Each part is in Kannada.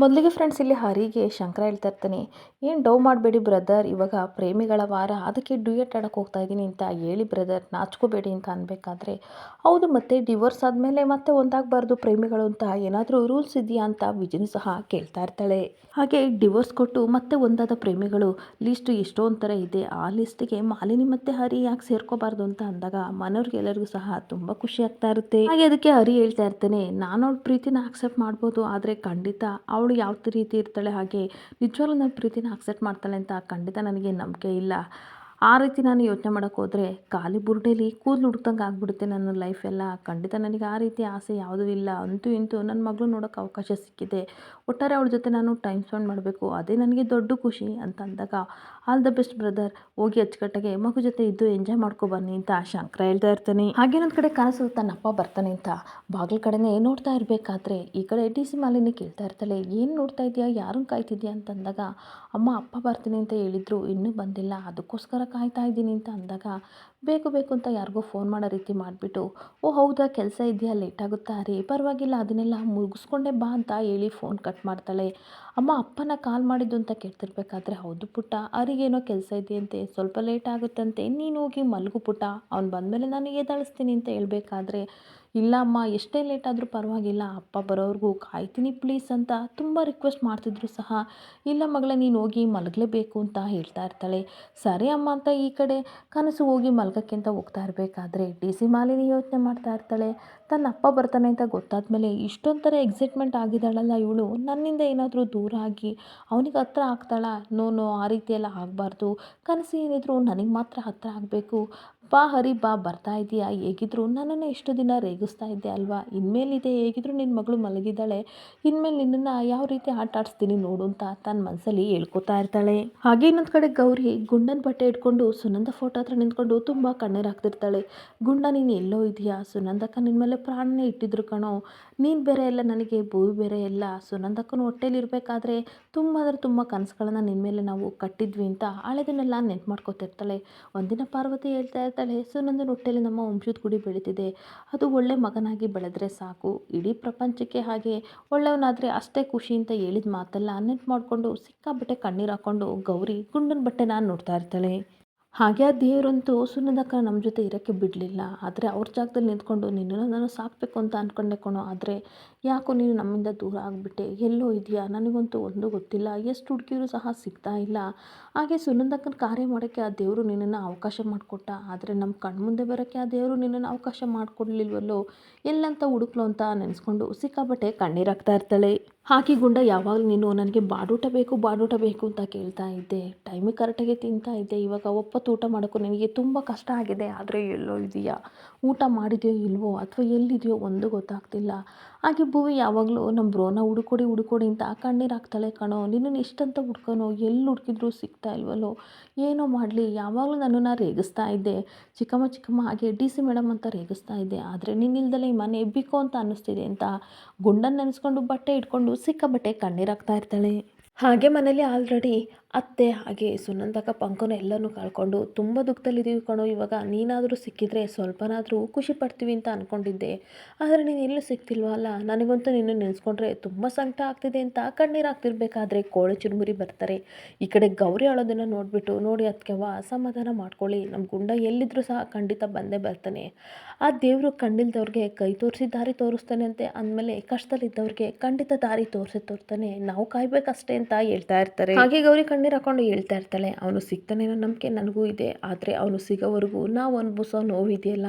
ಮೊದಲಿಗೆ ಫ್ರೆಂಡ್ಸ್ ಇಲ್ಲಿ ಹರಿಗೆ, ಶಂಕರ ಹೇಳ್ತಾ ಇರ್ತಾನೆ, ಏನು ಡೌ ಮಾಡಬೇಡಿ ಬ್ರದರ್ ಇವಾಗ ಪ್ರೇಮಿಗಳ ವಾರ, ಅದಕ್ಕೆ ಡ್ಯೂಯೆಟ್ ಆಡೋಕ್ಕೆ ಹೋಗ್ತಾ ಇದ್ದೀನಿ ಅಂತ ಹೇಳಿ ಬ್ರದರ್ ನಾಚ್ಕೋಬೇಡಿ ಅಂತ ಅನ್ಬೇಕಾದ್ರೆ, ಹೌದು, ಮತ್ತೆ ಡಿವೋರ್ಸ್ ಆದಮೇಲೆ ಮತ್ತೆ ಒಂದಾಗಬಾರ್ದು ಪ್ರೇಮಿಗಳು ಅಂತ, ಏನಾದರೂ ರೂಲ್ಸ್ ಇದೆಯಾ ಅಂತ ವಿಜಯ್ ಸಹ ಕೇಳ್ತಾ ಇರ್ತಾಳೆ. ಹಾಗೆ ಡಿವೋರ್ಸ್ ಕೊಟ್ಟು ಮತ್ತೆ ಒಂದಾದ ಪ್ರೇಮಿಗಳು ಲಿಸ್ಟ್ ಎಷ್ಟೋ ಥರ ಇದೆ, ಆ ಲಿಸ್ಟಿಗೆ ಮಾಲಿನಿ ಮತ್ತೆ ಹರಿ ಯಾಕೆ ಸೇರ್ಕೋಬಾರ್ದು ಅಂತ ಅಂದಾಗ ಮನೆಯವ್ರಿಗೆಲ್ಲರಿಗೂ ಸಹ ತುಂಬ ಖುಷಿ ಆಗ್ತಾ ಇರುತ್ತೆ. ಹಾಗೆ ಅದಕ್ಕೆ ಹರಿ ಹೇಳ್ತಾ ಇರ್ತಾನೆ, ನಾನು ಅವಳ ಪ್ರೀತಿನ ಅಕ್ಸೆಪ್ಟ್ ಮಾಡ್ಬೋದು, ಆದರೆ ಖಂಡಿತ ಅವಳು ಯಾವ ರೀತಿ ಇರ್ತಾಳೆ ಹಾಗೆ ನಿಜವಾಗ್ಲೂ ನನ್ನ ಪ್ರೀತಿನ ಅಕ್ಸೆಪ್ಟ್ ಮಾಡ್ತಾಳೆ ಅಂತ ಖಂಡಿತ ನನಗೆ ನಂಬಿಕೆ ಇಲ್ಲ. ಆ ರೀತಿ ನಾನು ಯೋಚನೆ ಮಾಡೋಕ್ಕೆ ಹೋದರೆ ಖಾಲಿ ಬುರುಡೆಯಲ್ಲಿ ಕೂದಲು ಹುಡ್ಕಂಗೆ ಆಗ್ಬಿಡುತ್ತೆ ನನ್ನ ಲೈಫ್ ಎಲ್ಲ. ಖಂಡಿತ ನನಗೆ ಆ ರೀತಿ ಆಸೆ ಯಾವುದೂ ಇಲ್ಲ. ಅಂತೂ ಇಂತೂ ನನ್ನ ಮಗಳು ನೋಡೋಕ್ಕೆ ಅವಕಾಶ ಸಿಕ್ಕಿದೆ. ಒಟ್ಟಾರೆ ಅವಳ ಜೊತೆ ನಾನು ಟೈಮ್ ಸ್ಪೆಂಡ್ ಮಾಡಬೇಕು. ಅದೇ ನನಗೆ ದೊಡ್ಡ ಖುಷಿ ಅಂತ ಅಂದಾಗ, ಆಲ್ ದ ಬೆಸ್ಟ್ ಬ್ರದರ್. ಹೋಗಿ ಅಚ್ಚುಕಟ್ಟಾಗೆ ಮಗು ಜೊತೆ ಇದ್ದು ಎಂಜಾಯ್ ಮಾಡ್ಕೊ ಬನ್ನಿ ಅಂತ ಶಂಕರ ಹೇಳ್ತಾ ಇರ್ತಾನೆ. ಹಾಗೇನೊಂದು ಕಡೆ ಕನಸು ತನ್ನ ಅಪ್ಪ ಬರ್ತಾನೆ ಅಂತ ಬಾಗಿಲ ಕಡೆನೇ ನೋಡ್ತಾ ಇರಬೇಕಾದ್ರೆ ಈ ಕಡೆ ಡಿ ಸಿ ಮಾಲಿನಿ ಕೇಳ್ತಾ ಇರ್ತಾಳೆ, ಏನು ನೋಡ್ತಾ ಇದೆಯಾ? ಯಾರನ್ನು ಕಾಯ್ತಿದ್ಯಾ? ಅಂತಂದಾಗ ಅಮ್ಮ, ಅಪ್ಪ ಬರ್ತೀನಿ ಅಂತ ಹೇಳಿದ್ರು, ಇನ್ನೂ ಬಂದಿಲ್ಲ. ಅದಕ್ಕೋಸ್ಕರ ಕಾಯ್ತಾ ಇದ್ದೀನಿ ಅಂತ ಅಂದಾಗ ಬೇಕು ಬೇಕು ಅಂತ ಯಾರಿಗೋ ಫೋನ್ ಮಾಡೋ ರೀತಿ ಮಾಡಿಬಿಟ್ಟು, ಓ, ಹೌದಾ, ಕೆಲಸ ಇದೆಯಾ? ಲೇಟ್ ಆಗುತ್ತಾ? ರೀ, ಪರವಾಗಿಲ್ಲ, ಅದನ್ನೆಲ್ಲ ಮುಗಿಸ್ಕೊಂಡೆ ಬಾ ಅಂತ ಹೇಳಿ ಫೋನ್ ಕಟ್ ಮಾಡ್ತಾಳೆ. ಅಮ್ಮ, ಅಪ್ಪನ ಕಾಲ್ ಮಾಡಿದ್ದು ಅಂತ ಕೇಳ್ತಿರ್ಬೇಕಾದ್ರೆ ಹೌದು ಪುಟ್ಟ. ಅವರಿಗೇನೋ ಕೆಲಸ ಇದೆಯಂತೆ, ಸ್ವಲ್ಪ ಲೇಟ್ ಆಗುತ್ತಂತೆ. ನೀನು ಹೋಗಿ ಮಲಗು ಪುಟ್ಟ. ಅವ್ನು ಬಂದಮೇಲೆ ನಾನು ಎದ್ದಾಳಿಸ್ತೀನಿ ಅಂತ ಹೇಳಬೇಕಾದ್ರೆ, ಇಲ್ಲ ಅಮ್ಮ, ಎಷ್ಟೇ ಲೇಟ್ ಆದರೂ ಪರವಾಗಿಲ್ಲ. ಅಪ್ಪ ಬರೋವ್ರಿಗೂ ಕಾಯ್ತೀನಿ ಪ್ಲೀಸ್ ಅಂತ ತುಂಬ ರಿಕ್ವೆಸ್ಟ್ ಮಾಡ್ತಿದ್ರು ಸಹ. ಇಲ್ಲ ಮಗಳೇ, ನೀನು ಹೋಗಿ ಮಲಗಲೇಬೇಕು ಅಂತ ಹೇಳ್ತಾ ಇರ್ತಾಳೆ. ಸರಿ ಅಮ್ಮ ಅಂತ ಈ ಕಡೆ ಕನಸು ಹೋಗಿ ಮಲ್ಗಕ್ಕೆ ಅಂತ ಹೋಗ್ತಾ ಇರಬೇಕಾದ್ರೆ ಡಿ ಸಿ ಮಾಲಿನಿ ಯೋಚನೆ ಮಾಡ್ತಾ ಇರ್ತಾಳೆ. ತನ್ನ ಅಪ್ಪ ಬರ್ತಾನೆ ಅಂತ ಗೊತ್ತಾದ ಮೇಲೆ ಇಷ್ಟೊಂಥರ ಎಕ್ಸೈಟ್ಮೆಂಟ್ ಆಗಿದ್ದಾಳಲ್ಲ ಇವಳು. ನನ್ನಿಂದ ಏನಾದರೂ ದೂರ ಆಗಿ ಅವನಿಗೆ ಹತ್ರ ಆಗ್ತಾಳ? ನೋ ನೋ ಆ ರೀತಿ ಎಲ್ಲ ಆಗಬಾರ್ದು. ಕನಸು ಏನಿದ್ರು ನನಗೆ ಮಾತ್ರ ಹತ್ರ ಆಗಬೇಕು. ಬಾ ಹರಿ, ಬಾ, ಬರ್ತಾ ಇದೀಯಾ? ಹೇಗಿದ್ರು? ನನ್ನನ್ನು ಎಷ್ಟು ದಿನ ರೇಗಿಸ್ತಾ ಇದ್ದೆ ಅಲ್ವಾ? ಇನ್ಮೇಲಿದೆ, ಹೇಗಿದ್ರು ನಿನ್ನ ಮಗಳು ಮಲಗಿದ್ದಾಳೆ? ಇನ್ಮೇಲೆ ನಿನ್ನನ್ನು ಯಾವ ರೀತಿ ಆಟ ಆಡಿಸ್ತೀನಿ ನೋಡು ಅಂತ ತನ್ನ ಮನಸ್ಸಲ್ಲಿ ಹೇಳ್ಕೊತಾ ಇರ್ತಾಳೆ. ಹಾಗೆ ಇನ್ನೊಂದು ಕಡೆ ಗೌರಿ ಗುಂಡನ ಬಟ್ಟೆ ಇಟ್ಕೊಂಡು ಸುನಂದ ಫೋಟೋ ಹತ್ರ ನಿಂತ್ಕೊಂಡು ತುಂಬ ಕಣ್ಣೀರು ಹಾಕ್ತಿರ್ತಾಳೆ. ಗುಂಡ, ನೀನು ಎಲ್ಲೋ ಇದೆಯಾ? ಸುನಂದಕ್ಕ ನಿನ್ನ ಮೇಲೆ ಪ್ರಾಣನೇ ಇಟ್ಟಿದ್ರು ಕಣೋ. ನೀನು ಬೇರೆ ಎಲ್ಲ ನನಗೆ ಭೂವಿ ಬೇರೆ ಎಲ್ಲ. ಸುನಂದಕ್ಕನ ಹೊಟ್ಟೆಲಿ ಇರಬೇಕಾದ್ರೆ ತುಂಬ ಅಂದರೆ ತುಂಬ ಕನಸುಗಳನ್ನ ನಿನ್ನ ಮೇಲೆ ನಾವು ಕಟ್ಟಿದ್ವಿ ಅಂತ ಹಳೆದನ್ನೆಲ್ಲ ನೆನ್ಪು ಮಾಡ್ಕೊತಿರ್ತಾಳೆ. ಒಂದಿನ ಪಾರ್ವತಿ ಹೇಳ್ತಾ ಇರ್ತಾಳೆ ಸುನಂದನ ಹೊಟ್ಟೆಯಲ್ಲಿ ನಮ್ಮ ವಂಶದ ಗುಡಿ ಬೆಳೀತಿದೆ. ಅದು ಒಳ್ಳೆ ಮಗನಾಗಿ ಬೆಳೆದ್ರೆ ಸಾಕು. ಇಡೀ ಪ್ರಪಂಚಕ್ಕೆ ಹಾಗೆ ಒಳ್ಳೆಯವನಾದರೆ ಅಷ್ಟೇ ಖುಷಿ ಅಂತ ಹೇಳಿದ ಮಾತೆಲ್ಲ. ನೆಂಟು ಮಾಡಿಕೊಂಡು ಸಿಕ್ಕಾಬಟ್ಟೆ ಕಣ್ಣೀರು ಹಾಕ್ಕೊಂಡು ಗೌರಿ ಗುಂಡನ ನಾನು ನೋಡ್ತಾ ಇರ್ತಾಳೆ. ಹಾಗೆ ಆ ದೇವರಂತೂ ಸುನಂದಕ್ಕ ನಮ್ಮ ಜೊತೆ ಇರೋಕ್ಕೆ ಬಿಡಲಿಲ್ಲ. ಆದರೆ ಅವ್ರ ಜಾಗದಲ್ಲಿ ನಿಂತ್ಕೊಂಡು ನಿನ್ನನ್ನು ನಾನು ಸಾಕಬೇಕು ಅಂತ ಅಂದ್ಕೊಂಡೆ ಕಣೋ. ಆದರೆ ಯಾಕೋ ನೀನು ನಮ್ಮಿಂದ ದೂರ ಆಗಿಬಿಟ್ಟೆ? ಎಲ್ಲೋ ಇದೆಯಾ? ನನಗಂತೂ ಒಂದು ಗೊತ್ತಿಲ್ಲ. ಎಷ್ಟು ಹುಡುಕಿದ್ರು ಸಹ ಸಿಗ್ತಾ ಇಲ್ಲ. ಹಾಗೆ ಸುನಂದಕ್ಕನ ಕಾರ್ಯ ಮಾಡೋಕ್ಕೆ ಆ ದೇವರು ನಿನ್ನನ್ನು ಅವಕಾಶ ಮಾಡಿಕೊಟ್ಟ. ಆದರೆ ನಮ್ಮ ಕಣ್ಮುಂದೆ ಬರೋಕ್ಕೆ ಆ ದೇವರು ನಿನ್ನನ್ನು ಅವಕಾಶ ಮಾಡಿಕೊಡ್ಲಿಲ್ವಲ್ಲೋ? ಎಲ್ಲಂತ ಹುಡುಕ್ಲು ಅಂತ ನೆನೆಸ್ಕೊಂಡು ಸಿಕ್ಕಾಬಟ್ಟೆ ಕಣ್ಣೀರಾಗ್ತಾ ಇರ್ತಾಳೆ. ಹಾಕಿ ಗುಂಡ, ಯಾವಾಗಲೂ ನೀನು ನನಗೆ ಬಾಡೂಟ ಬೇಕು ಬಾಡೂಟ ಬೇಕು ಅಂತ ಕೇಳ್ತಾ ಇದ್ದೆ. ಟೈಮಿಗೆ ಕರೆಕ್ಟಾಗಿ ತಿಂತಾ ಇದ್ದೆ. ಇವಾಗ ಒಪ್ಪತ್ತು ಊಟ ಮಾಡೋಕ್ಕೂ ನಿನಗೆ ತುಂಬ ಕಷ್ಟ ಆಗಿದೆ. ಆದರೆ ಎಲ್ಲೋ ಇದೆಯಾ? ಊಟ ಮಾಡಿದೆಯೋ ಇಲ್ವೋ ಅಥವಾ ಎಲ್ಲಿದೆಯೋ ಒಂದು ಗೊತ್ತಾಗ್ತಿಲ್ಲ. ಹಾಗೆ ಭೂವಿ ಯಾವಾಗಲೂ ನಮ್ಮ ಬ್ರೋನ ಹುಡುಕೊಡಿ ಹುಡುಕೊಡಿ ಅಂತ ಕಣ್ಣೀರು ಹಾಕ್ತಾಳೆ ಕಣೋ. ನಿನ್ನನ್ನು ಇಷ್ಟಂತ ಹುಡ್ಕೋನೋ ಎಲ್ಲಿ ಹುಡುಕಿದ್ರು ಸಿಗ್ತಾ ಇಲ್ವಲ್ಲೋ? ಏನೋ ಮಾಡಲಿ, ಯಾವಾಗಲೂ ನನ್ನನ್ನು ರೇಗಿಸ್ತಾ ಇದ್ದೆ. ಚಿಕ್ಕಮ್ಮ ಚಿಕ್ಕಮ್ಮ ಹಾಗೆ ಡಿ ಸಿ ಮೇಡಮ್ ಅಂತ ರೇಗಿಸ್ತಾ ಇದ್ದೆ. ಆದರೆ ನಿನ್ನಿಲ್ದಲೇ ಈ ಮನೆ ಎಬ್ಬಿಕೋ ಅಂತ ಅನ್ನಿಸ್ತಿದೆ ಅಂತ ಗುಂಡನ್ನು ನೆನೆಸ್ಕೊಂಡು ಬಟ್ಟೆ ಇಟ್ಕೊಂಡು ಸಿಕ್ಕಾಬಟ್ಟೆ ಹಾಕ್ತಾ ಇರ್ತಾಳೆ. ಹಾಗೆ ಮನೇಲಿ ಆಲ್ರೆಡಿ ಅತ್ತೆ, ಹಾಗೆ ಸುನಂದಕ್ಕ ಪಂಕನ ಎಲ್ಲನೂ ಕಳ್ಕೊಂಡು ತುಂಬ ದುಃಖದಲ್ಲಿದ್ದೀವಿ ಕಣೋ, ಇವಾಗ ನೀನಾದರೂ ಸಿಕ್ಕಿದ್ರೆ ಸ್ವಲ್ಪನಾದರೂ ಖುಷಿ ಪಡ್ತೀವಿ ಅಂತ ಅಂದ್ಕೊಂಡಿದ್ದೆ ಆದರೆ ನೀನು ಎಲ್ಲೂ ಸಿಗ್ತಿಲ್ವಲ್ಲ ನನಗಂತೂ ನಿನ್ನ ನೆನೆಸ್ಕೊಂಡ್ರೆ ತುಂಬ ಸಂಕಟ ಆಗ್ತಿದೆ ಅಂತ ಕಣ್ಣೀರು ಆಗ್ತಿರ್ಬೇಕಾದ್ರೆ ಕೋಳಿ ಚುರುಮುರಿ ಬರ್ತಾರೆ. ಈ ಕಡೆ ಗೌರಿ ಅಳೋದನ್ನು ನೋಡಿಬಿಟ್ಟು ನೋಡಿ ಅದಕ್ಕೆವ್ವ ಅಸಮಾಧಾನ ಮಾಡ್ಕೊಳ್ಳಿ. ನಮ್ಮ ಗುಂಡ ಎಲ್ಲಿದ್ದರೂ ಸಹ ಖಂಡಿತ ಬಂದೇ ಬರ್ತಾನೆ. ಆ ದೇವರು ಕಂಡಿಲ್ದವ್ರಿಗೆ ಕೈ ತೋರಿಸಿ ದಾರಿ ತೋರಿಸ್ತಾನೆ ಅಂತೆ. ಅಂದಮೇಲೆ ಕಷ್ಟದಲ್ಲಿದ್ದವ್ರಿಗೆ ಖಂಡಿತ ದಾರಿ ತೋರಿಸಿ ತೋರ್ತಾನೆ. ನಾವು ಕಾಯ್ಬೇಕಷ್ಟೇ ಅಂತ ಹೇಳ್ತಾ ಇರ್ತಾರೆ. ಹಾಗೆ ಗೌರಿ ಕಣ್ಣೀರು ಹಾಕೊಂಡು ಹೇಳ್ತಾ ಇರ್ತಾಳೆ. ಅವನು ಸಿಗ್ತಾನೇನೋ ನಂಬಿಕೆ ನನಗೂ ಇದೆ. ಆದರೆ ಅವನು ಸಿಗೋವರೆಗೂ ನಾವು ಅನುಭವಿಸೋ ನೋವಿದೆಯಲ್ಲ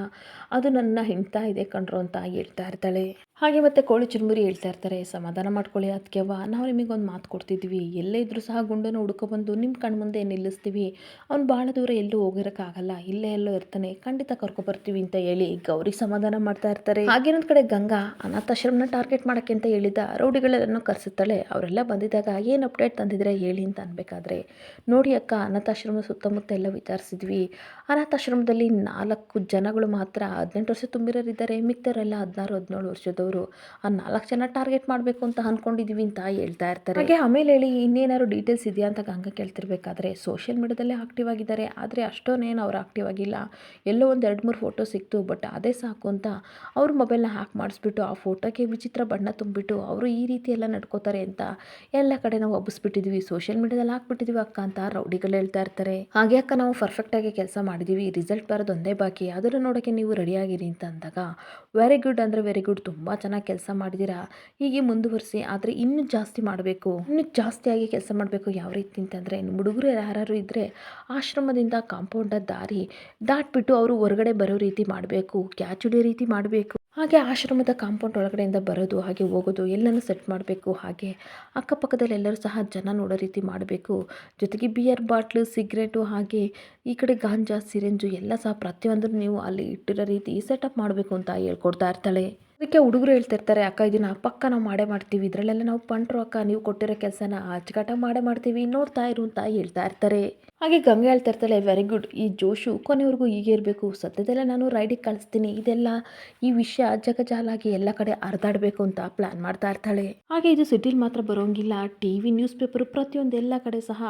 ಅದು ನನ್ನ ಹಿಂಡ್ತಾ ಇದೆ ಕಣ್ರು ಅಂತ ಹೇಳ್ತಾ ಇರ್ತಾಳೆ. ಹಾಗೆ ಮತ್ತೆ ಕೋಳಿ ಚುರುಮುರಿ ಹೇಳ್ತಾ ಇರ್ತಾರೆ. ಸಮಾಧಾನ ಮಾಡ್ಕೊಳ್ಳಿ ಅದಕ್ಕೆವ್ವ ನಾವು ನಿಮಗೊಂದು ಮಾತು ಕೊಡ್ತಿದ್ವಿ. ಎಲ್ಲೇ ಇದ್ರೂ ಸಹ ಗುಂಡನ್ನು ಹುಡ್ಕೊಬಂದು ನಿಮ್ಮ ಕಣ್ಮುಂದೆ ನಿಲ್ಲಿಸ್ತೀವಿ. ಅವ್ನು ಭಾಳ ದೂರ ಎಲ್ಲೂ ಹೋಗಿರೋಕ್ಕಾಗಲ್ಲ ಇಲ್ಲೇ ಎಲ್ಲೋ ಇರ್ತಾನೆ. ಖಂಡಿತ ಕರ್ಕೊಬರ್ತೀವಿ ಅಂತ ಹೇಳಿ ಗೌರಿ ಸಮಾಧಾನ ಮಾಡ್ತಾ ಇರ್ತಾರೆ. ಹಾಗೇನೊಂದು ಕಡೆ ಗಂಗಾ ಅನಾಥಾಶ್ರಮನ ಟಾರ್ಗೆಟ್ ಮಾಡೋಕ್ಕೆ ಅಂತ ಹೇಳಿದ ರೌಡಿಗಳೆಲ್ಲನೂ ಕರೆಸುತ್ತಾಳೆ. ಅವರೆಲ್ಲ ಬಂದಿದ್ದಾಗ ಏನು ಅಪ್ಡೇಟ್ ತಂದಿದ್ರೆ ಹೇಳಿ ಅಂತ ಅನ್ಬೇಕಾದ್ರೆ. ನೋಡಿ ಅಕ್ಕ ಅನಾಥಾಶ್ರಮದ ಸುತ್ತಮುತ್ತ ಎಲ್ಲ ವಿಚಾರಿಸಿದ್ವಿ. ಅನಾಥಾಶ್ರಮದಲ್ಲಿ ನಾಲ್ಕು ಜನಗಳು ಮಾತ್ರ ಹದಿನೆಂಟು ವರ್ಷ ತುಂಬಿರೋರಿದ್ದಾರೆ. ಮಿಕ್ತರೆಲ್ಲ ಹದಿನಾರು, ಹದಿನೇಳು ವರ್ಷದವರು. ಆ ನಾಲ್ಕು ಜನ ಟಾರ್ಗೆಟ್ ಮಾಡಬೇಕು ಅಂತ ಅಂದ್ಕೊಂಡಿದ್ದೀವಿ ಅಂತ ಹೇಳ್ತಾ ಇರ್ತಾರೆ. ಹಾಗೆ ಆಮೇಲೆ ಹೇಳಿ, ಇನ್ನೇನಾದ್ರು ಡೀಟೇಲ್ಸ್ ಇದೆಯಾ ಅಂತ ಹಂಗೆ ಕೇಳ್ತಿರ್ಬೇಕಾದ್ರೆ ಸೋಷಿಯಲ್ ಮೀಡಿಯಾದಲ್ಲೇ ಆಕ್ಟಿವ್ ಆಗಿದ್ದಾರೆ. ಆದರೆ ಅಷ್ಟೊಂದೇನು ಅವ್ರು ಆಕ್ಟಿವ್ ಆಗಿಲ್ಲ. ಎಲ್ಲೋ ಒಂದು ಎರಡು ಮೂರು ಫೋಟೋ ಸಿಕ್ತು ಬಟ್ ಅದೇ ಸಾಕು ಅಂತ ಅವ್ರ ಮೊಬೈಲ್ನ ಹ್ಯಾಕ್ ಮಾಡಿಸ್ಬಿಟ್ಟು, ಆ ಫೋಟೋಗೆ ವಿಚಿತ್ರ ಬಣ್ಣ ತುಂಬಿಟ್ಟು ಅವರು ಈ ರೀತಿ ಎಲ್ಲ ನಡ್ಕೋತಾರೆ ಅಂತ ಎಲ್ಲ ಕಡೆ ನಾವು ಒಬ್ಬಿಸ್ಬಿಟ್ಟಿದ್ವಿ ಸೋಷಿಯಲ್ ಮೀಡ್ಯಾದಲ್ಲಿ ಹಾಕ್ಬಿಟ್ಟಿದ್ವಿ ಅಕ್ಕ ಅಂತ ರೌಡಿಗಳು ಹೇಳ್ತಾ ಇರ್ತಾರೆ. ಹಾಗೆ ಅಕ್ಕ ನಾವು ಪರ್ಫೆಕ್ಟ್ ಆಗಿ ಕೆಲಸ ಮಾಡಿದೀವಿ ರಿಸಲ್ಟ್ ಬರೋದು ಒಂದೇ ಬಾಕಿ. ಅದನ್ನು ನೋಡೋಕೆ ನೀವು ರೆಡಿಯಾಗಿರಿ ಅಂತ ಅಂದಾಗ ವೆರಿ ಗುಡ್ ಅಂದರೆ ವೆರಿ ಗುಡ್ ತುಂಬ ಚೆನ್ನಾಗಿ ಕೆಲಸ ಮಾಡಿದೀರಾ? ಹೀಗೆ ಮುಂದುವರಿಸಿ, ಆದರೆ ಇನ್ನೂ ಜಾಸ್ತಿ ಮಾಡಬೇಕು. ಇನ್ನೂ ಜಾಸ್ತಿಯಾಗಿ ಕೆಲಸ ಮಾಡಬೇಕು ಯಾವ ರೀತಿ ಅಂತಂದರೆ ಹುಡುಗರು ಯಾರು ಇದ್ದರೆ ಆಶ್ರಮದಿಂದ ಕಾಂಪೌಂಡ ದಾರಿ ದಾಟ್ಬಿಟ್ಟು ಅವರು ಹೊರಗಡೆ ಬರೋ ರೀತಿ ಮಾಡಬೇಕು. ಕ್ಯಾಚುಡಿ ರೀತಿ ಮಾಡಬೇಕು. ಹಾಗೆ ಆಶ್ರಮದ ಕಾಂಪೌಂಡ್ ಒಳಗಡೆಯಿಂದ ಬರೋದು, ಹಾಗೆ ಹೋಗೋದು, ಎಲ್ಲನೂ ಸೆಟ್ ಮಾಡಬೇಕು. ಹಾಗೆ ಅಕ್ಕಪಕ್ಕದಲ್ಲಿ ಎಲ್ಲರೂ ಸಹ ಜನ ನೋಡೋ ರೀತಿ ಮಾಡಬೇಕು. ಜೊತೆಗೆ ಬಿಯರ್ ಬಾಟ್ಲು ಸಿಗ್ರೆಟು ಹಾಗೆ ಈ ಕಡೆ ಗಾಂಜಾ, ಸಿರಿಂಜು ಎಲ್ಲ ಸಹ ಪ್ರತಿಯೊಂದನ್ನು ನೀವು ಅಲ್ಲಿ ಇಟ್ಟಿರೋ ರೀತಿ ಸೆಟಪ್ ಮಾಡಬೇಕು ಅಂತ ಹೇಳ್ಕೊಡ್ತಾ ಇರ್ತಾಳೆ. ಅದಕ್ಕೆ ಹುಡುಗರು ಹೇಳ್ತಿರ್ತಾರೆ, ಅಕ್ಕ, ಇದನ್ನ ಪಕ್ಕ ನಾವು ಮಾಡೇ ಮಾಡ್ತೀವಿ. ಇದರಲ್ಲೆಲ್ಲ ನಾವು ಪಂಟ್ರು ಅಕ್ಕ, ನೀವು ಕೊಟ್ಟಿರೋ ಕೆಲಸನ ಅಚ್ಚುಕಟ್ಟ ಮಾಡೇ ಮಾಡ್ತೀವಿ. ನೋಡ್ತಾ ಇರು ಅಂತ ಹೇಳ್ತಾ ಇರ್ತಾರೆ. ಹಾಗೆ ಗಂಗೆ ಹೇಳ್ತಾ ಇರ್ತಾಳೆ ವೆರಿ ಗುಡ್ ಈ ಜೋಶು ಕೊನೆವರೆಗೂ ಹೀಗೆ ಇರಬೇಕು. ಸದ್ಯದಲ್ಲೇ ನಾನು ರೈಡಿಗೆ ಕಳಿಸ್ತೀನಿ. ಇದೆಲ್ಲ ಈ ವಿಷಯ ಜಗಜಾಲಾಗಿ ಎಲ್ಲ ಕಡೆ ಹರಿದಾಡಬೇಕು ಅಂತ ಪ್ಲಾನ್ ಮಾಡ್ತಾ ಇರ್ತಾಳೆ. ಹಾಗೆ ಇದು ಸಿಟಿಲಿ ಮಾತ್ರ ಬರೋಂಗಿಲ್ಲ. ಟಿ ವಿ ನ್ಯೂಸ್ ಪೇಪರು ಪ್ರತಿಯೊಂದು ಎಲ್ಲ ಕಡೆ ಸಹ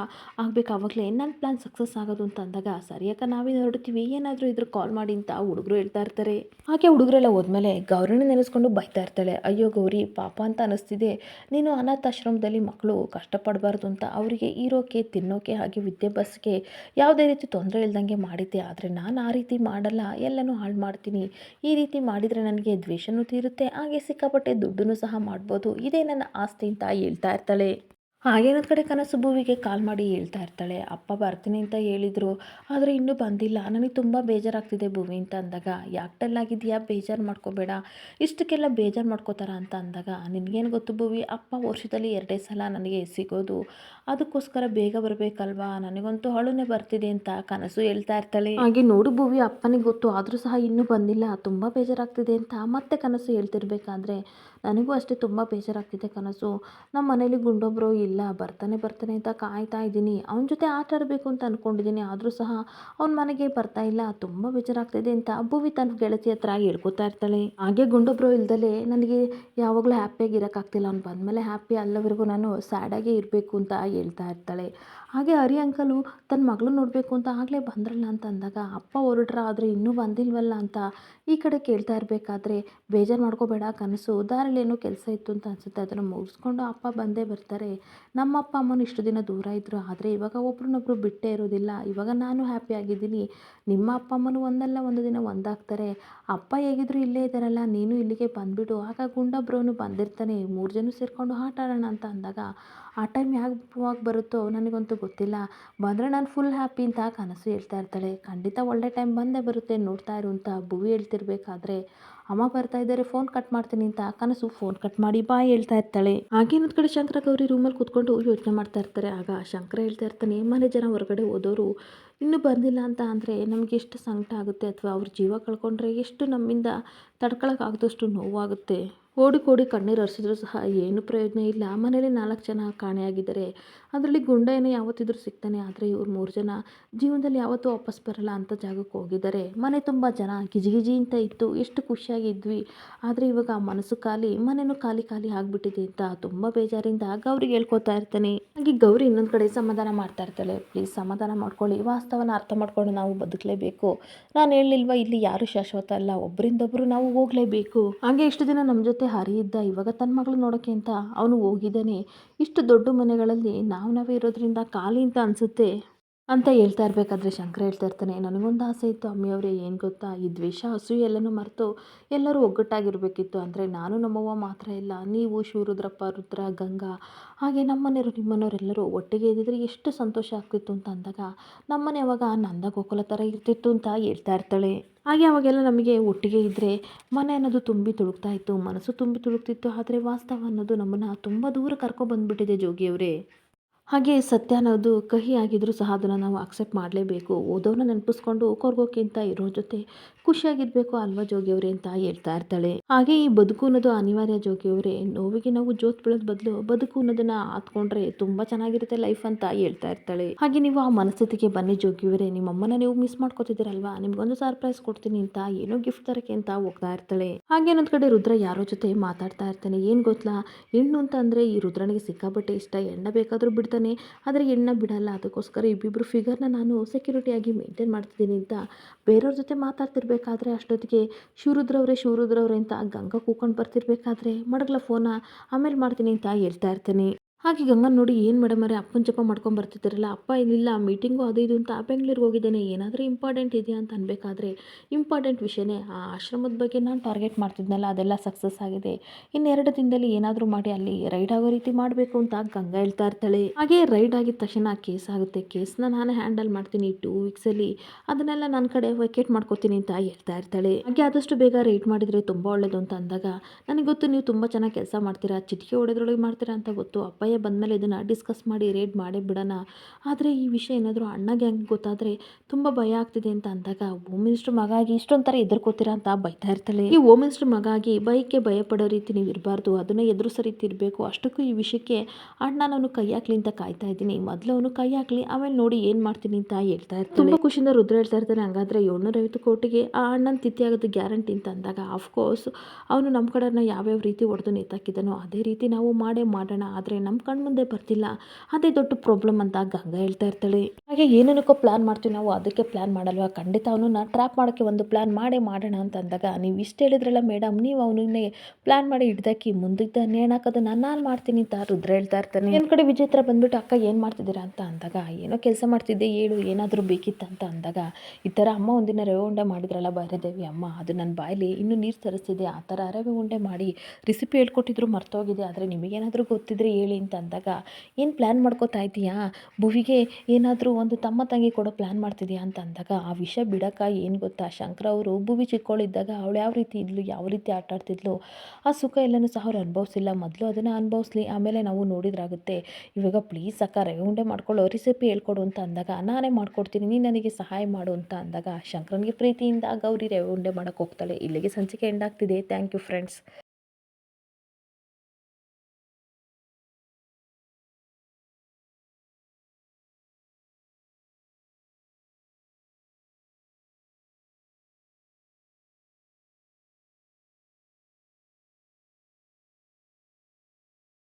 ಆಗಬೇಕು. ಆವಾಗಲೇ ನನ್ನ ಪ್ಲಾನ್ ಸಕ್ಸಸ್ ಆಗೋದು ಅಂತ ಅಂದಾಗ ಸರಿಯಾಕ ನಾವೇ ಹೊರಡ್ತೀವಿ. ಏನಾದರೂ ಇದ್ರ ಕಾಲ್ ಮಾಡಿ ಅಂತ ಹುಡುಗರು ಹೇಳ್ತಾ ಇರ್ತಾರೆ. ಹಾಗೆ ಹುಡುಗರೆಲ್ಲ ಹೋದ್ಮೇಲೆ ಗೌರಿನ ನೆನೆಸ್ಕೊಂಡು ಬೈತಾ ಇರ್ತಾಳೆ. ಅಯ್ಯೋ ಗೌರಿ, ಪಾಪ ಅಂತ ಅನ್ನಿಸ್ತಿದೆ ನೀನು ಅನಾಥಾಶ್ರಮದಲ್ಲಿ ಮಕ್ಕಳು ಕಷ್ಟಪಡಬಾರ್ದು ಅಂತ ಅವರಿಗೆ ಇರೋಕೆ, ತಿನ್ನೋಕೆ ಹಾಗೆ ವಿದ್ಯಾಭ್ಯಾಸಕ್ಕೆ ಯಾವುದೇ ರೀತಿ ತೊಂದರೆ ಇಲ್ದಂಗೆ ಮಾಡಿದ್ದೆ. ಆದರೆ ನಾನು ಆ ರೀತಿ ಮಾಡಲ್ಲ. ಎಲ್ಲನೂ ಹಾಳು ಮಾಡ್ತೀನಿ. ಈ ರೀತಿ ಮಾಡಿದರೆ ನನಗೆ ದ್ವೇಷನೂ ತೀರುತ್ತೆ. ಹಾಗೆ ಸಿಕ್ಕಾಪಟ್ಟೆ ದುಡ್ಡನ್ನು ಸಹ ಮಾಡ್ಬೋದು. ಇದೇ ನನ್ನ ಆಸ್ತಿ ಅಂತ ಹೇಳ್ತಾ ಇರ್ತಾಳೆ. ಹಾಗೇನೊಂದು ಕಡೆ ಕನಸು ಭೂವಿಗೆ ಕಾಲ್ ಮಾಡಿ ಹೇಳ್ತಾ ಇರ್ತಾಳೆ. ಅಪ್ಪ, ಬರ್ತೀನಿ ಅಂತ ಹೇಳಿದರು. ಆದರೆ ಇನ್ನೂ ಬಂದಿಲ್ಲ. ನನಗೆ ತುಂಬ ಬೇಜಾರಾಗ್ತಿದೆ ಭೂವಿ ಅಂತ ಅಂದಾಗ. ಯಾಕೆ ಆಗಿದೆಯಾ? ಬೇಜಾರು ಮಾಡ್ಕೋಬೇಡ. ಇಷ್ಟಕ್ಕೆಲ್ಲ ಬೇಜಾರು ಮಾಡ್ಕೋತಾರ ಅಂತ ಅಂದಾಗ. ನಿನಗೇನು ಗೊತ್ತು ಭೂವಿ ಅಪ್ಪ ವರ್ಷದಲ್ಲಿ ಎರಡೇ ಸಲ ನನಗೆ ಸಿಗೋದು ಅದಕ್ಕೋಸ್ಕರ ಬೇಗ ಬರಬೇಕಲ್ವಾ? ನನಗಂತೂ ಹಳುನೇ ಬರ್ತಿದೆ ಅಂತ ಕನಸು ಹೇಳ್ತಾ ಇರ್ತಾಳೆ. ಹಾಗೆ ನೋಡು ಭೂವಿ ಅಪ್ಪನಿಗೆ ಗೊತ್ತು. ಆದರೂ ಸಹ ಇನ್ನೂ ಬಂದಿಲ್ಲ. ತುಂಬ ಬೇಜಾರಾಗ್ತಿದೆ ಅಂತ ಮತ್ತೆ ಕನಸು ಹೇಳ್ತಿರ್ಬೇಕಾದ್ರೆ. ನನಗೂ ಅಷ್ಟೇ ತುಂಬ ಬೇಜಾರಾಗ್ತಿದೆ ಕನಸು. ನಮ್ಮ ಮನೇಲಿ ಗುಂಡೊಬ್ಬರು ಇಲ್ಲ, ಬರ್ತಾನೆ ಬರ್ತಾನೆ ಅಂತ ಕಾಯ್ತಾ ಇದ್ದೀನಿ. ಅವನ ಜೊತೆ ಆಟ ಆಡಬೇಕು ಅಂತ ಅಂದ್ಕೊಂಡಿದ್ದೀನಿ ಆದರೂ ಸಹ ಅವ್ನ ಮನೆಗೆ ಬರ್ತಾ ಇಲ್ಲ. ತುಂಬ ಬೇಜಾರಾಗ್ತಿದೆ ಅಂತ ಭುವಿ ತನ್ನ ಗೆಳತಿ ಹತ್ರ ಹೇಳ್ಕೊತಾ ಇರ್ತಾಳೆ. ಹಾಗೆ ಗುಂಡೊಬ್ಬರು ಇಲ್ದಲೆ ನನಗೆ ಯಾವಾಗಲೂ ಹ್ಯಾಪಿಯಾಗಿ ಇರೋಕ್ಕಾಗ್ತಿಲ್ಲ ಅವ್ನು ಬಂದಮೇಲೆ ಹ್ಯಾಪಿ ಅಲ್ಲವರೆಗೂ ನಾನು ಸ್ಯಾಡಾಗೇ ಇರಬೇಕು ಅಂತ ಹೇಳ್ತಾ ಇರ್ತಾಳೆ. ಹಾಗೆ ಹರಿ ಅಂಕಲು ತನ್ನ ಮಗಳು ನೋಡಬೇಕು ಅಂತ ಆಗಲೇ ಬಂದ್ರಲ್ಲ ಅಂತ ಅಂದಾಗ, ಅಪ್ಪ ಹೊರಟ್ರ ಆದರೆ ಇನ್ನೂ ಬಂದಿಲ್ವಲ್ಲ ಅಂತ ಈ ಕಡೆ ಕೇಳ್ತಾ ಇರಬೇಕಾದ್ರೆ ಬೇಜಾರು ಮಾಡ್ಕೋಬೇಡ ಕನಸು, ದಾರಿಲಿ ಏನೋ ಕೆಲಸ ಇತ್ತು ಅಂತ ಅನಿಸುತ್ತೆ. ಅದನ್ನು ಮುಗಿಸ್ಕೊಂಡು ಅಪ್ಪ ಬಂದೇ ಬರ್ತಾರೆ. ನಮ್ಮ ಅಪ್ಪ ಅಮ್ಮನ ಇಷ್ಟು ದಿನ ದೂರ ಇದ್ದರು ಆದರೆ ಇವಾಗ ಒಬ್ರನ್ನೊಬ್ರು ಬಿಟ್ಟೇ ಇರೋದಿಲ್ಲ. ಇವಾಗ ನಾನು ಹ್ಯಾಪಿ ಆಗಿದ್ದೀನಿ. ನಿಮ್ಮ ಅಪ್ಪ ಅಮ್ಮನೂ ಒಂದಲ್ಲ, ಒಂದು ದಿನ ಒಂದಾಗ್ತಾರೆ. ಅಪ್ಪ ಹೇಗಿದ್ರು ಇಲ್ಲೇ ಇದ್ದಾರಲ್ಲ, ನೀನು ಇಲ್ಲಿಗೆ ಬಂದ್ಬಿಡು. ಆಗ ಗುಂಡಬ್ರವನು ಬಂದಿರ್ತಾನೆ. ಮೂರು ಜನ ಸೇರಿಕೊಂಡು ಆಟ ಆಡೋಣ ಅಂತ ಅಂದಾಗ ಆ ಟೈಮ್ ಯಾವಾಗ ಬರುತ್ತೋ ನನಗಂತೂ ಗೊತ್ತಿಲ್ಲ. ಬಂದರೆ ನಾನು ಫುಲ್ ಹ್ಯಾಪಿ ಅಂತ ಕನಸು ಹೇಳ್ತಾ ಇರ್ತಾಳೆ. ಖಂಡಿತ ಒಳ್ಳೆ ಟೈಮ್ ಬಂದೇ ಬರುತ್ತೆ, ನೋಡ್ತಾ ಇರು ಅಂತ ಭುವಿ ಹೇಳ್ತಿರ್ಬೇಕಾದ್ರೆ. ಅಮ್ಮ ಬರ್ತಾ ಇದ್ದಾರೆ ಫೋನ್ ಕಟ್ ಮಾಡ್ತೀನಿ ಅಂತ ಕನಸು ಫೋನ್ ಕಟ್ ಮಾಡಿ ಬಾಯ್ ಹೇಳ್ತಾ ಇರ್ತಾಳೆ. ಹಾಗೆ ಕಡೆ ಶಂಕರ ಗೌರಿ ರೂಮಲ್ಲಿ ಕೂತ್ಕೊಂಡು ಯೋಚನೆ ಮಾಡ್ತಾ ಇರ್ತಾರೆ. ಆಗ ಶಂಕರ ಹೇಳ್ತಾ ಇರ್ತಾನೆ, ಮನೆ ಜನ ಹೊರಗಡೆ ಓದೋರು ಇನ್ನೂ ಬಂದಿಲ್ಲ ಅಂತ ಅಂದರೆ ನಮಗೆ ಎಷ್ಟು ಸಂಕಟ ಆಗುತ್ತೆ? ಅಥವಾ ಅವ್ರ ಜೀವ ಕಳ್ಕೊಂಡ್ರೆ ಎಷ್ಟು ನಮ್ಮಿಂದ ತಡ್ಕೊಳಕ್ಕಾಗದಷ್ಟು ನೋವಾಗುತ್ತೆ? ಓಡಿ ಕೋಡಿ ಕಣ್ಣೀರು ಹರಿಸಿದ್ರು ಸಹ ಏನು ಪ್ರಯೋಜನ ಇಲ್ಲ. ಮನೇಲಿ ನಾಲ್ಕು ಜನ ಕಾಣೆಯಾಗಿದ್ದಾರೆ. ಅದರಲ್ಲಿ ಗುಂಡ ಏನೋ ಯಾವತ್ತಿದ್ರೂ ಸಿಗ್ತಾನೆ, ಆದರೆ ಇವ್ರು ಮೂರು ಜನ ಜೀವನದಲ್ಲಿ ಯಾವತ್ತೂ ವಾಪಸ್ ಬರಲ್ಲ ಅಂತ ಜಾಗಕ್ಕೆ ಹೋಗಿದ್ದಾರೆ. ಮನೆ ತುಂಬ ಜನ ಗಿಜಿಗಿಜಿ ಅಂತ ಇತ್ತು. ಎಷ್ಟು ಖುಷಿಯಾಗಿದ್ವಿ ಆದರೆ ಇವಾಗ ಮನಸ್ಸು ಖಾಲಿ ಮನೆಯೂ ಖಾಲಿ ಖಾಲಿ ಆಗಿಬಿಟ್ಟಿದೆ ಅಂತ ತುಂಬ ಬೇಜಾರಿಂದ ಗೌರಿಗೆ ಹೇಳ್ಕೊತಾ ಇರ್ತಾನೆ. ಹಾಗೆ ಗೌರಿ ಇನ್ನೊಂದು ಕಡೆ ಸಮಾಧಾನ ಮಾಡ್ತಾ ಇರ್ತಾಳೆ. ಪ್ಲೀಸ್ ಸಮಾಧಾನ ಮಾಡ್ಕೊಳ್ಳಿ. ವಾಸ್ತವನ ಅರ್ಥ ಮಾಡ್ಕೊಂಡು ನಾವು ಬದುಕಲೇಬೇಕು. ನಾನು ಹೇಳಿಲ್ವಾ ಇಲ್ಲಿ ಯಾರು ಶಾಶ್ವತ ಅಲ್ಲ? ಒಬ್ಬರಿಂದೊಬ್ಬರು ನಾವು ಹೋಗಲೇಬೇಕು. ಹಾಗೆ ಇಷ್ಟು ದಿನ ನಮ್ಮ ಜೊತೆ ಹರಿ ಇದ್ದ ಇವಾಗ ತನ್ನ ಮಗಳು ನೋಡೋಕ್ಕೆ ಅಂತ ಅವನು ಹೋಗಿದ್ದಾನೆ. ಇಷ್ಟು ದೊಡ್ಡ ಮನೆಗಳಲ್ಲಿ ನಾವು ನಾವೇ ಇರೋದ್ರಿಂದ ಖಾಲಿ ಅಂತ ಅನಿಸುತ್ತೆ. ಅಂತ ಹೇಳ್ತಾ ಇರಬೇಕಾದ್ರೆ ಶಂಕರ ಹೇಳ್ತಾ ಇರ್ತಾನೆ, ನನಗೊಂದು ಆಸೆ ಇತ್ತು ಅಮ್ಮಿಯವರೇ, ಏನು ಗೊತ್ತಾ? ಈ ದ್ವೇಷ ಅಸೂಯೆ ಎಲ್ಲನೂ ಮರೆತು ಎಲ್ಲರೂ ಒಗ್ಗಟ್ಟಾಗಿರಬೇಕಿತ್ತು ಅಂದರೆ ನಾನು ನಮ್ಮವ್ವ ಮಾತ್ರ ಇಲ್ಲ, ನೀವು ಶಿವರುದ್ರಪ್ಪ, ರುದ್ರ, ಗಂಗಾ, ಹಾಗೆ ನಮ್ಮನೆಯವರು, ನಿಮ್ಮನೆಯವರೆಲ್ಲರೂ ಒಟ್ಟಿಗೆ ಇದ್ದಿದ್ರೆ ಎಷ್ಟು ಸಂತೋಷ ಆಗ್ತಿತ್ತು ಅಂತ ಅಂದಾಗ, ನಮ್ಮನೆ ಅವಾಗ ನಂದ ಗೋಕುಲ ಥರ ಇರ್ತಿತ್ತು ಅಂತ ಹೇಳ್ತಾ ಇರ್ತಾಳೆ. ಹಾಗೆ ಅವಾಗೆಲ್ಲ ನಮಗೆ ಒಟ್ಟಿಗೆ ಇದ್ದರೆ ಮನೆ ಅನ್ನೋದು ತುಂಬಿ ತುಳುಕ್ತಾ ಇತ್ತು, ಮನಸ್ಸು ತುಂಬಿ ತುಳುಕ್ತಿತ್ತು, ಆದರೆ ವಾಸ್ತವ ಅನ್ನೋದು ನಮ್ಮನ್ನು ತುಂಬ ದೂರ ಕರ್ಕೊಬಂದ್ಬಿಟ್ಟಿದೆ ಜೋಗಿಯವರೇ. ಹಾಗೆ ಸತ್ಯ ಅನ್ನೋದು ಕಹಿ ಆಗಿದ್ರೂ ಸಹ ಅದನ್ನು ನಾವು ಅಕ್ಸೆಪ್ಟ್ ಮಾಡಲೇಬೇಕು. ಓದೋನ ನೆನಪಿಸ್ಕೊಂಡು ಕೊರ್ಗೋಕ್ಕಿಂತ ಇರೋ ಜೊತೆ ಖುಷಿಯಾಗಿರ್ಬೇಕು ಅಲ್ವಾ ಜೋಗಿಯವರೇ ಅಂತ ಹೇಳ್ತಾ ಇರ್ತಾಳೆ. ಹಾಗೆ ಈ ಬದುಕು ಅನ್ನೋದು ಅನಿವಾರ್ಯ ಜೋಗಿಯವರೇ ನೋವಿಗೆ ನಾವು ಜೋತ್ ಬೀಳೋದ್ ಬದಲು ಬದುಕು ಅನ್ನೋದನ್ನ ಆತ್ಕೊಂಡ್ರೆ ತುಂಬಾ ಚೆನ್ನಾಗಿರುತ್ತೆ ಲೈಫ್ ಅಂತ ಹೇಳ್ತಾ ಇರ್ತಾಳೆ. ಹಾಗೆ ನೀವು ಆ ಮನಸ್ಥಿತಿಗೆ ಬನ್ನಿ ಜೋಗಿಯವರೇ ನಿಮ್ಮಮ್ಮನ ನೀವು ಮಿಸ್ ಮಾಡ್ಕೋತಿದ್ದೀರಲ್ವಾ? ನಿಮ್ಗೊಂದು ಸರ್ಪ್ರೈಸ್ ಕೊಡ್ತೀನಿ ಅಂತ ಏನೋ ಗಿಫ್ಟ್ ತರಕ್ಕೆ ಅಂತ ಹೋಗ್ತಾ ಇರ್ತಾಳೆ. ಹಾಗೆ ಒಂದ್ ಕಡೆ ರುದ್ರ ಯಾರೋ ಜೊತೆ ಮಾತಾಡ್ತಾ ಇರ್ತಾನೆ. ಏನ್ ಗೊತ್ತಾ? ಹೆಣ್ಣು ಅಂತ ಅಂದ್ರೆ ಈ ರುದ್ರನಿಗೆ ಸಿಕ್ಕಾಪಟ್ಟೆ ಇಷ್ಟ. ಎಣ್ಣ ಬೇಕಾದ್ರೂ ಬಿಡ್ತಾನೆ ಆದರೆ ಹೆಣ್ಣ ಬಿಡಲ್ಲ. ಅದಕ್ಕೋಸ್ಕರ ಇಬ್ಬಿಬ್ಬರು ಫಿಗರ್ನ ನಾನು ಸೆಕ್ಯೂರಿಟಿಯಾಗಿ ಮೇಂಟೈನ್ ಮಾಡ್ತಿದ್ದೀನಿ ಅಂತ ಬೇರೆಯವ್ರ ಜೊತೆ ಮಾತಾಡ್ತಿರ್ಬೇಕಾದ್ರೆ ಅಷ್ಟೊತ್ತಿಗೆ ಶಿವರುದ್ರವ್ರೆ ಶಿವರುದ್ರವ್ರೆ ಅಂತ ಗಂಗ ಕೂಕೊಂಡು ಬರ್ತಿರ್ಬೇಕಾದ್ರೆ ಮಡಗಲ ಫೋನ ಆಮೇಲೆ ಮಾಡ್ತೀನಿ ಅಂತ ಹೇಳ್ತಾ ಇರ್ತಾನೆ. ಹಾಗೆ ಗಂಗನ್ ನೋಡಿ ಏನು ಮೇಡಮ್ ಅರೆ ಅಪ್ಪನ ಜಪ ಮಾಡ್ಕೊಂಡು ಬರ್ತಿದ್ದೀರಲ್ಲ, ಅಪ್ಪ ಇಲ್ಲಿಲ್ಲ ಮೀಟಿಂಗು ಅದು ಇದು ಅಂತ ಬೆಂಗ್ಳೂರಿಗೆ ಹೋಗಿದ್ದೇನೆ, ಏನಾದರೂ ಇಂಪಾರ್ಟೆಂಟ್ ಇದೆಯಾ ಅಂತ ಅನ್ಬೇಕಾದ್ರೆ ಇಂಪಾರ್ಟೆಂಟ್ ವಿಷಯನೇ. ಆ ಆಶ್ರಮದ ಬಗ್ಗೆ ನಾನು ಟಾರ್ಗೆಟ್ ಮಾಡ್ತಿದ್ನಲ್ಲ, ಅದೆಲ್ಲ ಸಕ್ಸಸ್ ಆಗಿದೆ. ಇನ್ನೆರಡು ದಿನದಲ್ಲಿ ಏನಾದರೂ ಮಾಡಿ ಅಲ್ಲಿ ರೈಡ್ ಆಗೋ ರೀತಿ ಮಾಡಬೇಕು ಅಂತ ಗಂಗಾ ಹೇಳ್ತಾ ಇರ್ತಾಳೆ. ಹಾಗೆ ರೈಡ್ ಆಗಿದ ತಕ್ಷಣ ಕೇಸ್ ಆಗುತ್ತೆ. ಕೇಸ್ನ ನಾನು ಹ್ಯಾಂಡಲ್ ಮಾಡ್ತೀನಿ ಟೂ ವೀಕ್ಸಲ್ಲಿ ಅದನ್ನೆಲ್ಲ ನನ್ನ ಕಡೆ ವೆಕೇಟ್ ಮಾಡ್ಕೋತೀನಿ ಅಂತ ಹೇಳ್ತಾ ಇರ್ತಾಳೆ. ಹಾಗೆ ಆದಷ್ಟು ಬೇಗ ರೈಡ್ ಮಾಡಿದರೆ ತುಂಬ ಒಳ್ಳೆಯದು ಅಂತ ಅಂದಾಗ, ನನಗೆ ಗೊತ್ತು, ನೀವು ತುಂಬ ಚೆನ್ನಾಗಿ ಕೆಲಸ ಮಾಡ್ತೀರಾ, ಚಿಟಿಕೆ ಹೊಡೆದ್ರೊಳಗೆ ಮಾಡ್ತೀರಾ ಅಂತ ಗೊತ್ತು, ಅಪ್ಪಯ್ಯ ಬಂದಮೇಲೆ ಇದನ್ನು ಡಿಸ್ಕಸ್ ಮಾಡಿ ರೇಡ್ ಮಾಡೇ ಬಿಡೋಣ. ಆದರೆ ಈ ವಿಷಯ ಏನಾದರೂ ಅಣ್ಣಗೆ ಹೆಂಗೆ ಗೊತ್ತಾದರೆ ತುಂಬ ಭಯ ಆಗ್ತಿದೆ ಅಂತ ಅಂದಾಗ ಹೋಮ್ ಮಿನಿಸ್ಟರ್ ಮಗ ಆಗಿ ಇಷ್ಟೊಂಥರ ಎದುರ್ಕೋತೀರಾ ಅಂತ ಬೈತಾ ಇರ್ತಾಳೆ. ಈ ಹೋಮ್ ಮಿನಿಸ್ಟರ್ ಮಗ ಆಗಿ ಭಯಕ್ಕೆ ಭಯಪಡೋ ರೀತಿ ನೀವು ಇರಬಾರ್ದು, ಅದನ್ನು ಎದುರು ರೀತಿ ಇರಬೇಕು ಅಷ್ಟಕ್ಕೂ ಈ ವಿಷಯಕ್ಕೆ ಅಣ್ಣ ನಾನು ಕೈ ಹಾಕ್ಲಿ ಅಂತ ಕಾಯ್ತಾ ಇದ್ದೀನಿ. ಮೊದಲು ಅವನು ಕೈ ಹಾಕ್ಲಿ, ಆಮೇಲೆ ನೋಡಿ ಏನು ಮಾಡ್ತೀನಿ ಅಂತ ಹೇಳ್ತಾ ಇರ್ತಾರೆ ತುಂಬ ಖುಷಿಯಿಂದ ರುದ್ರ ಹೇಳ್ತಾ ಇರ್ತಾನೆ, ಹಂಗಾದ್ರೆ ಏಳ್ನೂರೈವತ್ತು ಕೋಟಿಗೆ ಆ ಅಣ್ಣನ ತಿಥಿ ಆಗೋದು ಗ್ಯಾರಂಟಿ ಅಂತ ಅಂದಾಗ ಆಫ್ಕೋರ್ಸ್ ಅವನು ನಮ್ಮ ಕಡೆನ ಯಾವ್ಯಾವ ರೀತಿ ಹೊಡೆದು ನೇತಾಕಿದ್ದಾನೋ, ಅದೇ ರೀತಿ ನಾವು ಮಾಡೇ ಮಾಡೋಣ. ಆದರೆ ನಮ್ಮ ಕಣ್ಮುಂದೆ ಬರ್ತಿಲ್ಲ. ಅದೇ ದೊಡ್ಡ ಪ್ರಾಬ್ಲಮ್ ಅಂತ ಗಂಗಾ ಹೇಳ್ತಾ ಇರ್ತಾಳೆ. ಹಾಗೆ ಏನೇನಕ್ಕೋ ಪ್ಲಾನ್ ಮಾಡ್ತೀವಿ ನಾವು, ಅದಕ್ಕೆ ಪ್ಲಾನ್ ಮಾಡಲ್ವಾ? ಖಂಡಿತ ಅವನನ್ನ ಟ್ರ್ಯಾಪ್ ಮಾಡೋಕ್ಕೆ ಒಂದು ಪ್ಲಾನ್ ಮಾಡೇ ಮಾಡೋಣ ಅಂತ ಅಂದಾಗ, ನೀವು ಇಷ್ಟು ಹೇಳಿದ್ರಲ್ಲ ಮೇಡಮ್ ನೀವು ಅವನಿಗೆ ಪ್ಲಾನ್ ಮಾಡಿ ಹಿಡ್ದಾಕಿ ಮುಂದಿದ್ದ ನೇಣಾಕೋದನ್ನ ನಾನು ಮಾಡ್ತೀನಿ ಅಂತ ರುದ್ರ ಹೇಳ್ತಾ ಇರ್ತಾನೆ. ಏನು ಕಡೆ ವಿಜಯ್ ಹತ್ರ ಬಂದ್ಬಿಟ್ಟು, ಅಕ್ಕ, ಏನು ಮಾಡ್ತಿದ್ದೀರಾ? ಅಂತ ಅಂದಾಗ, ಏನೋ ಕೆಲಸ ಮಾಡ್ತಿದ್ದೆ ಹೇಳು ಏನಾದರೂ ಬೇಕಿತ್ತು ಅಂತ ಅಂದಾಗ, ಈ ಥರ ಅಮ್ಮ ಒಂದಿನ ರವೆ ಉಂಡೆ ಮಾಡಿದ್ರಲ್ಲ ಭೈರದೇವಿ ಅಮ್ಮ, ಅದು ನನ್ನ ಬಾಯಲ್ಲಿ ಇನ್ನೂ ನೀರು ತರಿಸ್ತಿದೆ, ಆ ಥರ ರವೆ ಉಂಡೆ ಮಾಡಿ ರೆಸಿಪಿ ಹೇಳ್ಕೊಟ್ಟಿದ್ರು ಮರ್ತೋಗಿದೆ, ಆದರೆ ನಿಮಗೇನಾದರೂ ಗೊತ್ತಿದ್ರೆ ಹೇಳಿ ಅಂತ ಅಂದಾಗ, ಏನು ಪ್ಲ್ಯಾನ್ ಮಾಡ್ಕೋತಾ ಇದೀಯಾ ಭುವಿಗೆ ಏನಾದರೂ ಒಂದು ತಮ್ಮ ತಂಗಿ ಕೊಡೋ ಪ್ಲ್ಯಾನ್ ಮಾಡ್ತಿದ್ಯಾ? ಅಂತ ಅಂದಾಗ, ಆ ವಿಷಯ ಬಿಡಕ್ಕ ಏನು ಗೊತ್ತಾ? ಶಂಕರ ಅವರು ಭುವಿ ಚಿಕ್ಕವಳಿದ್ದಾಗ ಅವಳು ಯಾವ ರೀತಿ ಇದ್ಲು, ಯಾವ ರೀತಿ ಆಟ ಆಡ್ತಿದ್ಲು? ಆ ಸುಖ ಎಲ್ಲನೂ ಸಹ ಅವ್ರು ಅನುಭವಿಸಿಲ್ಲ. ಮೊದಲು ಅದನ್ನು ಅನುಭವಿಸ್ಲಿ, ಆಮೇಲೆ ನಾವು ನೋಡಿದ್ರಾಗುತ್ತೆ. ಇವಾಗ ಪ್ಲೀಸ್ ಅಕ್ಕ ರವೆ ಉಂಡೆ ಮಾಡ್ಕೊಳ್ಳೋ ರೆಸಿಪಿ ಹೇಳ್ಕೊಡು ಅಂತ ಅಂದಾಗ, ನಾನೇ ಮಾಡ್ಕೊಡ್ತೀನಿ, ನೀನು ನನಗೆ ಸಹಾಯ ಮಾಡು ಅಂತ ಅಂದಾಗ, ಶಂಕರನಿಗೆ ಪ್ರೀತಿಯಿಂದ ಗೌರಿ ರವೆ ಉಂಡೆ ಮಾಡೋಕ್ಕೆ ಹೋಗ್ತಾಳೆ. ಇಲ್ಲಿಗೆ ಸಂಚಿಕೆ ಎಂಡ್ ಆಗ್ತಿದೆ. Thank you friends